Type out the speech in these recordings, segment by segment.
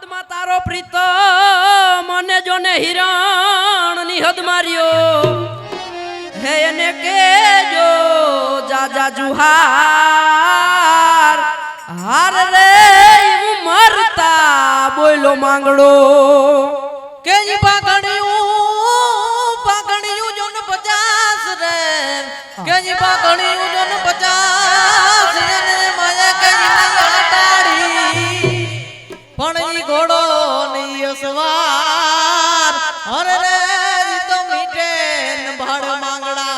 પદ્મા તારો પ્રીત. મને જોને હિરણની હદ માર્યો. હે એને કેજો જાજા જુહાર. હાર રે, હું મરતા બોલો માંગડો. કેજી પાઘણિયું પાઘણિયું જોન પચાસ રે. કે પાઘણિયું ઘોડો નહીં અસવાર. અરે રે તો મીઠે ભાડ માંગડા.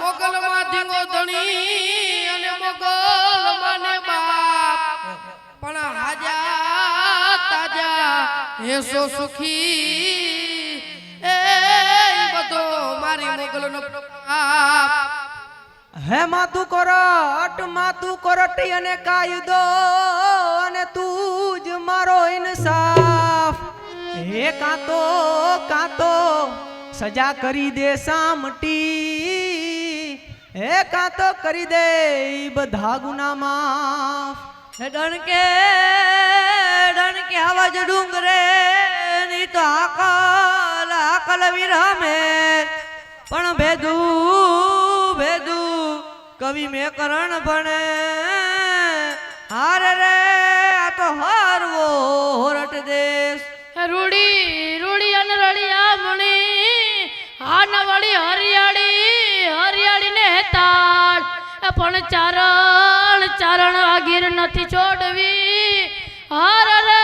મોગલ માં ધીંગો ધણી અને મોગલ માને બાપ. પણ હાજા તાજા, હેસો સુખી. એ બધો મારી મોગલ નો હે માથું કરટ માથું કરટી અને કાયદો અને તું જ મારો ઇન્સાફ. હે કાંતો કાંતો, સજા કરી દે સામટી. હે કાંતો, કરી દે બધા ગુના માફ. હે ડણકે ડણકે આવાજ ડુંગરે ની તો આકલ આકલ વિરમે પણ ભેદુ ભેદુ કવિ મે કરણ ભણે. હાર રે આ તો હારવો હોરટ દેશ. રૂડી રૂડી અને રળિયા મણી. હા નવળી હરિયાળી હરિયાળી ને હેતાળ પણ ચારણ ચારણ આગીર નથી છોડવી. હાર રે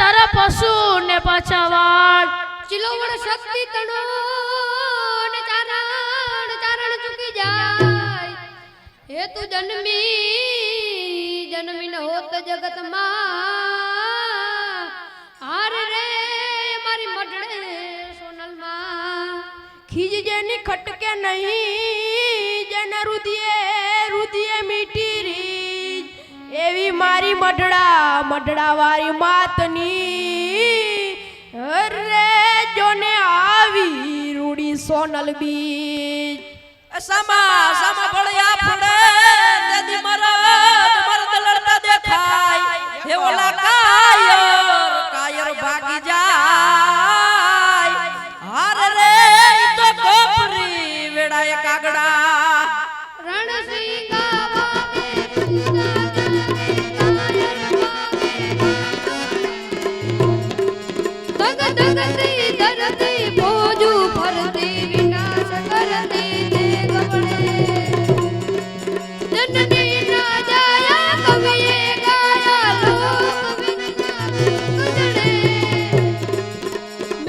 તારા પશુ ને પાછા વાળ. ચિલોવડ શક્તિ તણો હે તું જન્મી જન્મી ન હોત જગતમાં. હાર રે મારી મઢડે સોનલમાં. ખીજ જેની ખટકે નહીં, જેને રુધિયે રુધિયે મીઠી રીજ. એવી મારી મઢડા મઢડા વાળી માતની અરે જોને આવી રૂડી સોનલ બીજ. સામા સામા પડ્યા ફડે તેદી મરદ મરદ લડતા દેખાય. હે ઓલા કાયર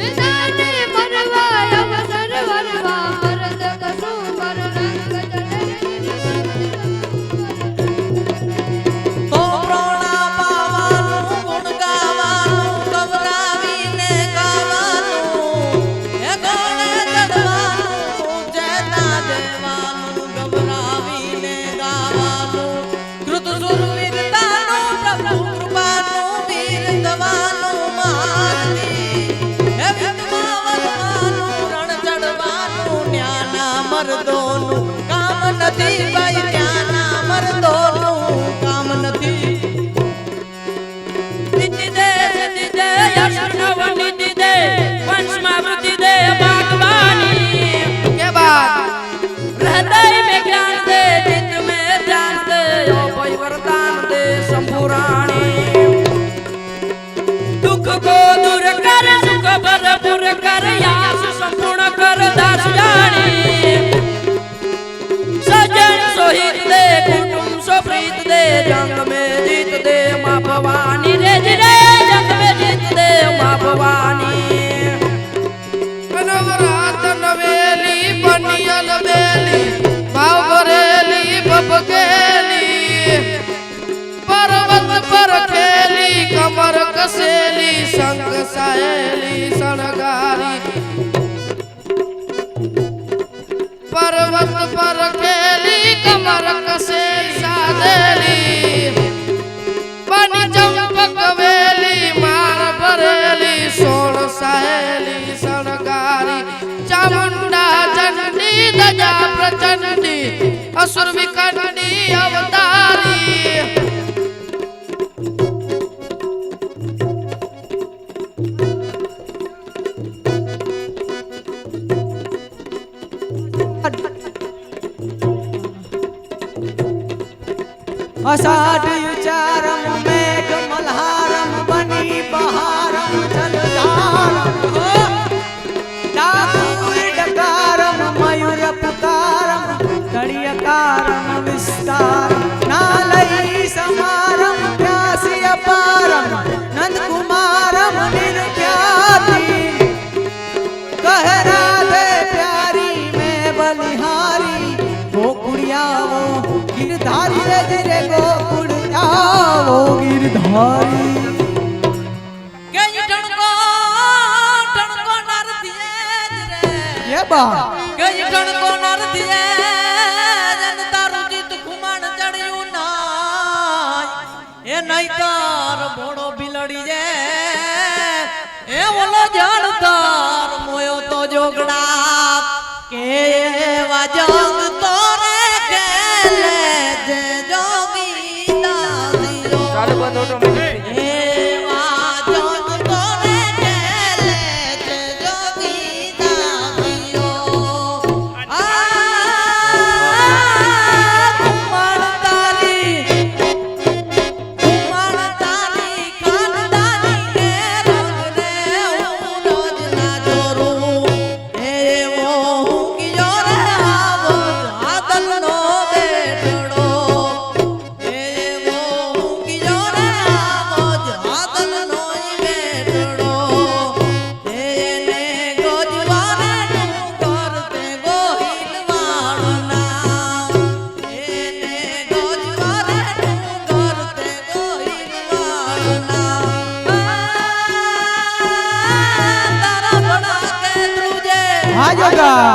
Is શણગારી પર્વત પર ખેલી કમર કસે સાધેલી ফাসাদ રે ગોકુળ આવો ગીરધારી કે ટણકો ટણકો નર દિયે રે। એ બા. કે ટણકો નર દિયે Yeah.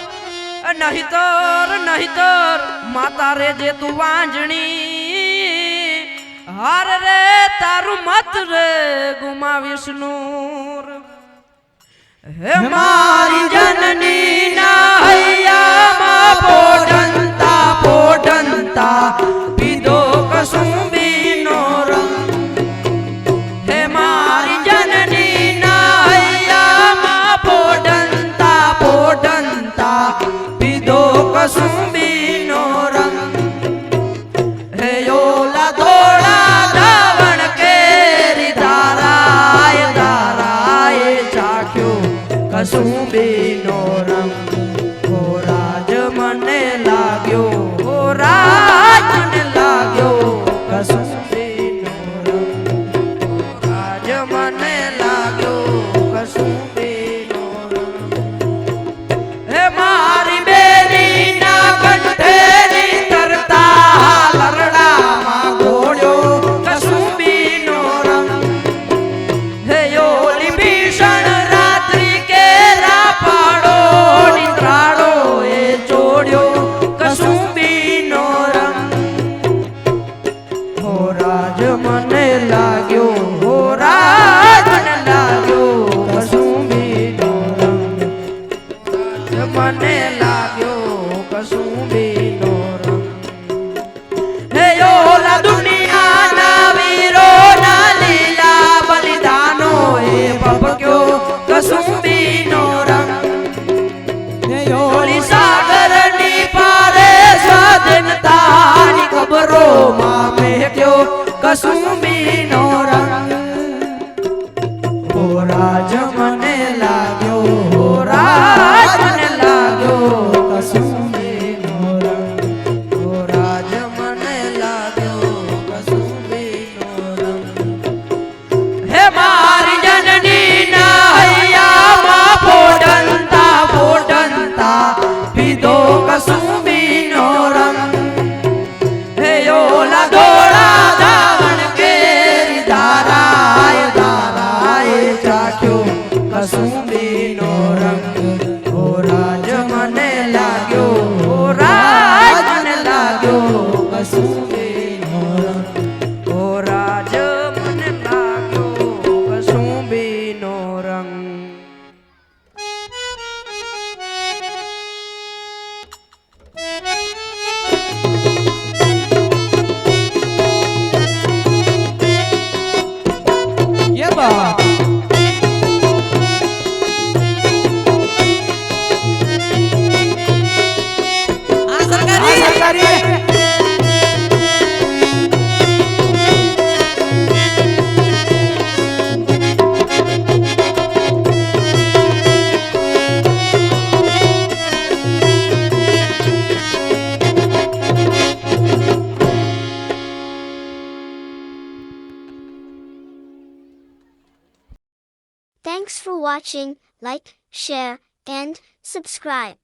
નહીતર નહીતર માતા રે જે તું વાંજણી હાર રે તારું મત રે ગુમા વિષ્ણુ હે મારી જનની ના હૈયામાં પોઢંતા પોઢંતા pasos Azul watching, like, share, and subscribe.